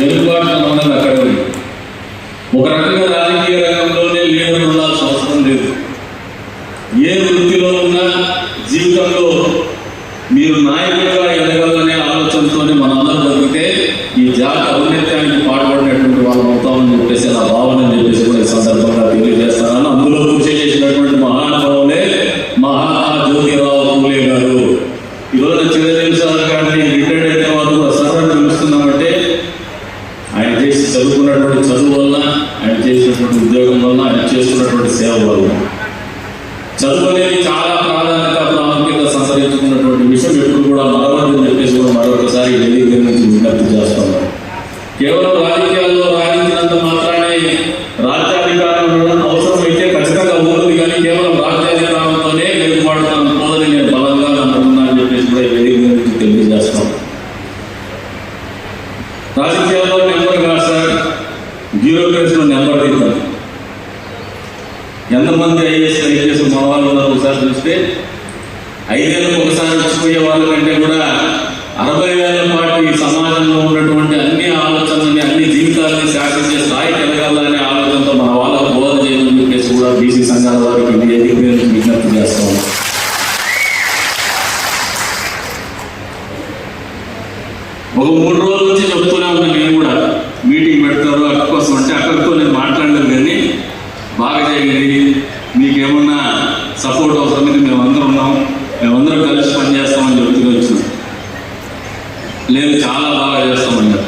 వెనుకబాటు ఉన్నది అక్కడ ఉంది. ఒక రకంగా రాజకీయ రంగంలోనే లీడర్ చేస్తున్నటువంటి సేవ వల్ల చదువు అనేది చాలా ప్రాధాన్యత చేసిన ఐఏఎస్ ఐపీఎస్ మన వాళ్ళు ఉన్నారు ఒకసారి చూస్తే ఐదేళ్ళకు ఒకసారి వచ్చిపోయే వాళ్ళ కంటే కూడా అరవై వేల పాటు ఈ సమాజంలో ఉన్నటువంటి అన్ని ఆలోచనల్ని అన్ని జీవితాలని శాసించే స్థాయికి ఎదగాలనే ఆలోచనతో మన వాళ్ళకు బోధ చేయమని చెప్పేసి కూడా బీసీ సంఘాల వారికి పేరు విజ్ఞప్తి చేస్తాం ఒక మూడు రోజుల నుంచి చెప్తూనే ఉన్నాను నేను కూడా మీటింగ్ పెడతారు అక్క కోసం అంటే అక్కడితో నేను మాట్లాడలేదు కానీ బాగా చేయండి మీకేమన్నా సపోర్ట్ అవసరమైతే మేమందరం ఉన్నాం మేమందరం కలిసి పనిచేస్తామని చెప్తూనే వచ్చినాం లేదు చాలా బాగా చేస్తామన్నారు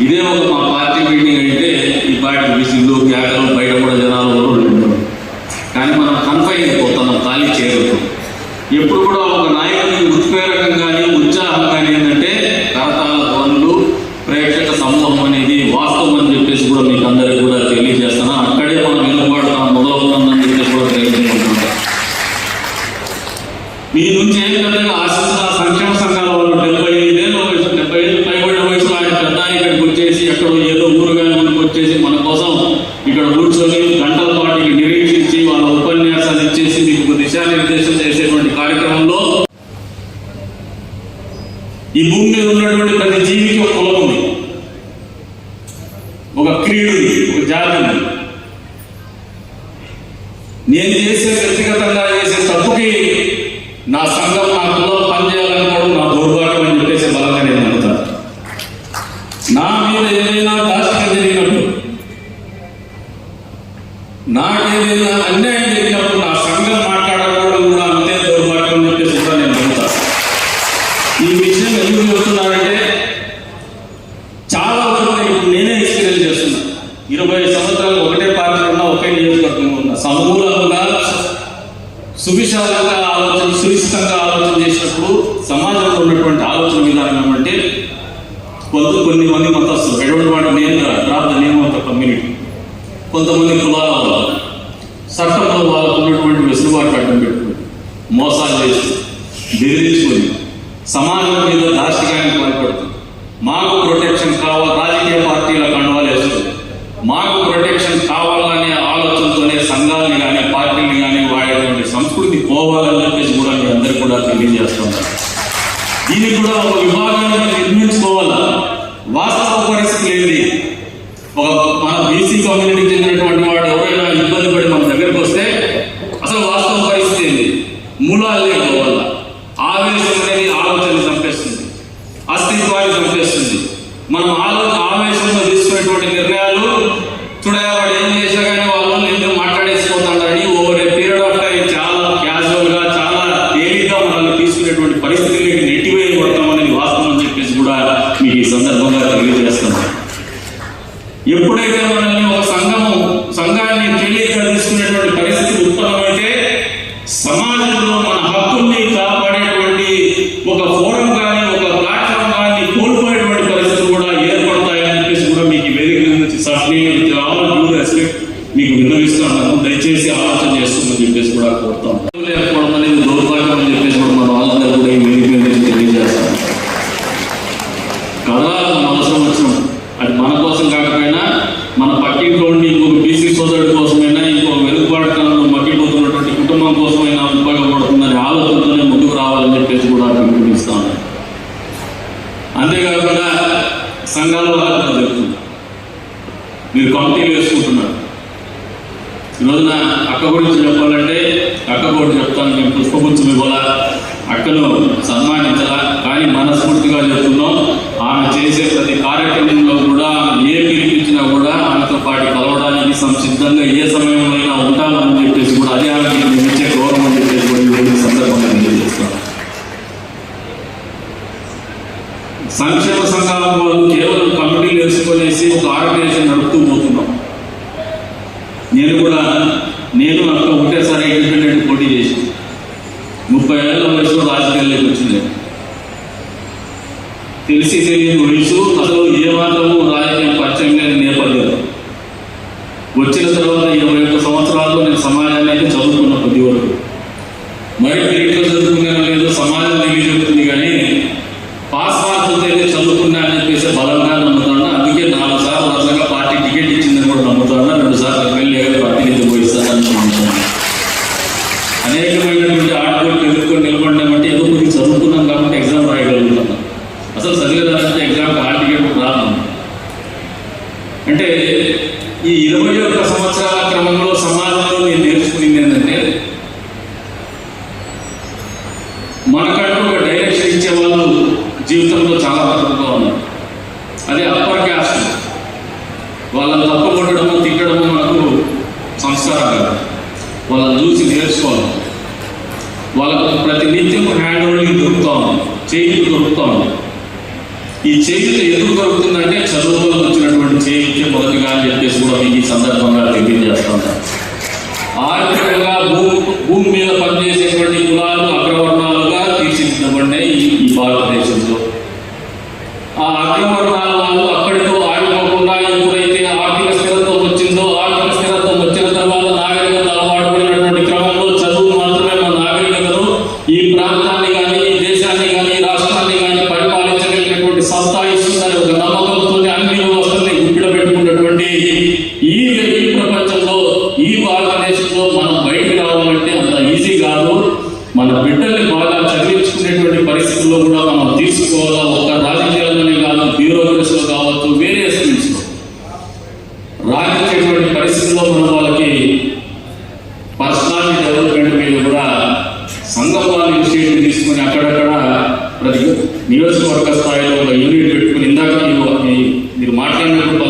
ఇదే ఒక మా పార్టీ మీటింగ్ అయితే ఈ పార్టీ బీసీలు కేకలు బయట కూడా జనాలు కూడా ఉంటారు కానీ మనం కన్ఫైన్ అయిపోతున్నాం ఖాళీ చేయరు ఎప్పుడు కూడా ఒక నాయకుడికి ఉత్ప్రేరకం కానీ ఉత్సాహం కానీ ఏంటంటే కరతాల ధ్వనులు ప్రేక్షక సమూహం అనేది వాస్తవం అని చెప్పేసి కూడా మీకు అందరికీ కూడా తెలియజేస్తున్నా. అక్కడే మనం నిలబడతాం మొదలవుతుందని చెప్పేసి కూడా తెలియజేసుకుంటున్నాం మీ నుంచి ఏం పెద్దగా ఆశించిన సంక్షేమ సంఘాల వాళ్ళు డెబ్బై ఐదేళ్ళ వయసు డెబ్బై ఐదు పైబడిన వయసులో ఆయన పెద్ద ఇక్కడికి వచ్చేసి ఎక్కడో ఏదో ఊరుగా మనకు వచ్చేసి మన కోసం ఇక్కడ కూర్చొని గంటల పాటు ఇక్కడ నిరీక్షించి వాళ్ళ ఉపన్యాసాలు ఇచ్చేసి మీకు దిశానిర్దేశం చేసేటువంటి కార్యక్రమంలో ఈ భూమి మీద ఉన్నటువంటి ప్రతి జీవికి ఒక కులం ఉంది. ఒక క్రీడు ఒక జాతి ఉంది నేను ఈ విషయం ఎందుకు చెబుతున్నానంటే చాలా వరకు నేనే ఎక్స్పీరియన్స్ చేస్తున్నా. ఇరవై సంవత్సరాలు ఒకటే పార్టీలో ఉన్నా ఒకే నియోజకవర్గంలో ఉన్నా. సమూలంగా సువిశాలంగా మాకు ప్రొటెక్షన్ కావాలి రాజకీయ పార్టీల కండవాలు మాకు ప్రొటెక్షన్ కావాలనే ఆలోచనతోనే సంఘాలని కానీ పార్టీని కానీ వాడేటువంటి సంస్కృతి పోవాలని చెప్పేసి కూడా మీ అందరికీ కూడా తెలియజేస్తున్నారు దీన్ని కూడా ఒక విభాగాన్ని నిర్మించుకోవాలా? వాస్తవ మనం ఆలోచన ఆవేశంలో తీసుకునేటువంటి నిర్ణయాలు చూడగా వాడు ఏం చేసినా కానీ వాళ్ళు నిన్ను మాట్లాడేసిపోతాడని over a period of time చాలా క్యాజువల్గా చాలా తేలిగ్గా మనల్ని తీసుకునేటువంటి పరిస్థితులకి నెట్టివేయ కొడతామనేది వాస్తవం అని చెప్పేసి కూడా మీకు ఈ సందర్భంగా తెలియజేస్తున్నాను ఎప్పుడైతే మనల్ని ఒక నుంచి సార్ నేను రెస్పెక్ట్ మీకు విన్నవిస్తాను. దయచేసి ఆలోచన చేస్తుందని చెప్పేసి కూడా కోరుతాం లేకపోవడం అనేది దౌర్భాగ్యం అని చెప్పేసి కూడా మన వాళ్ళందరూ కూడా ఈ వేదిక మీద నుంచి తెలియజేస్తాం కళాలకు మన అవసరం వచ్చినాం అది మన కోసం కాకపోయినా మన పక్కింట్లో ఉండి ఇంకొక బీసీ సోదరుడి కోసమైనా ఇంకొక వెలుగుబాటుతనంలో మగ్గిపోతున్నటువంటి కుటుంబం కోసమైనా ఉపయోగపడుతుందనే ఆలోచనతోనే ముందుకు రావాలని చెప్పేసి కూడా పిలుపునిస్తాను అంతేకాకుండా సంఘాల వాళ్ళకు కూడా తెలుస్తుంది కమిటీలు వేసుకుంటున్నారు. ఈ రోజున అక్క గురించి చెప్పాలంటే అక్క కూడా చెప్తాను మేము పుష్పగుచ్చం ఇవ్వాలా? అక్కను సన్మానించాలా? కానీ మనస్ఫూర్తిగా చెప్తున్నాం ఆమె చేసే ప్రతి కార్యక్రమంలో కూడా ఏ పిలిపించినా కూడా ఆమెతో పాటు కలవడానికి సంసిద్ధంగా ఏ సమయంలో అయినా ఉంటామని చెప్పేసి కూడా అదే ఆమెకి మేము ఇచ్చే గౌరవం అని చెప్పేసి కూడా ఈ రోజు సందర్భంగా తెలియజేస్తాం సంక్షేమ సంఘాల వాళ్ళు కేవలం కమిటీలు వేసుకొనేసి ఒక ఆర్గనైజేషన్ నడుపుతూ పోతున్నాం నేను కూడా నేను అక్క ఒకటేసారి ఇండిపెండెంట్ పోటీ చేసి ముప్పై ఏళ్ళ వయసులో రాజకీయాల్లోకి వచ్చింది. తెలిసి తెలియని వయసు అసలు ఏ మాత్రము రాజ చేసుకోవాలి వాళ్ళకు ప్రతి నిత్యం హ్యాండ్ హోల్డింగ్ దొరుకుతా ఉంది చేయికి దొరుకుతా ఉంది ఈ చేయిత ఎందుకు దొరుకుతుందంటే చదువులో వచ్చినటువంటి చేయికి మొదటిగా అని చెప్పేసి కూడా మీకు ఈ సందర్భంగా తెలియజేస్తా ఆర్థికంగా భూమి భూమి మీద ఈ ప్రాంతాన్ని కానీ ఈ దేశాన్ని కానీ ఈ రాష్ట్రాన్ని కానీ పరిపాలించగలిగినటువంటి సత్తా ఇస్తుందని ఒక నమ్మకంతో అన్ని వ్యవస్థల్ని గుప్పిడ పెట్టుకున్నటువంటి ఈ ఈ ప్రపంచంలో ఈ భారతదేశంలో మనం బయటకు రావాలంటే అంత ఈజీ కాదు. మన బిడ్డల్ని బాగా చదివించుకునేటువంటి పరిస్థితుల్లో కూడా మనం తీసుకోవాలా? ఒక్క రాజ కాదు బ్యూరోక్రసీలో కావచ్చు వేరే స్కిల్స్ రాణించేటువంటి పరిస్థితుల్లో మనం వాళ్ళకి పర్సనాలిటీ డెవలప్మెంట్ మీద కూడా సంఘం వాళ్ళు ఇనిషియేటివ్ తీసుకుని అక్కడక్కడ ప్రతి నియోజకవర్గ స్థాయిలో ఒక యూనిట్ పెట్టుకుని ఇందాక మీరు- మీరు మాట్లాడినప్పుడు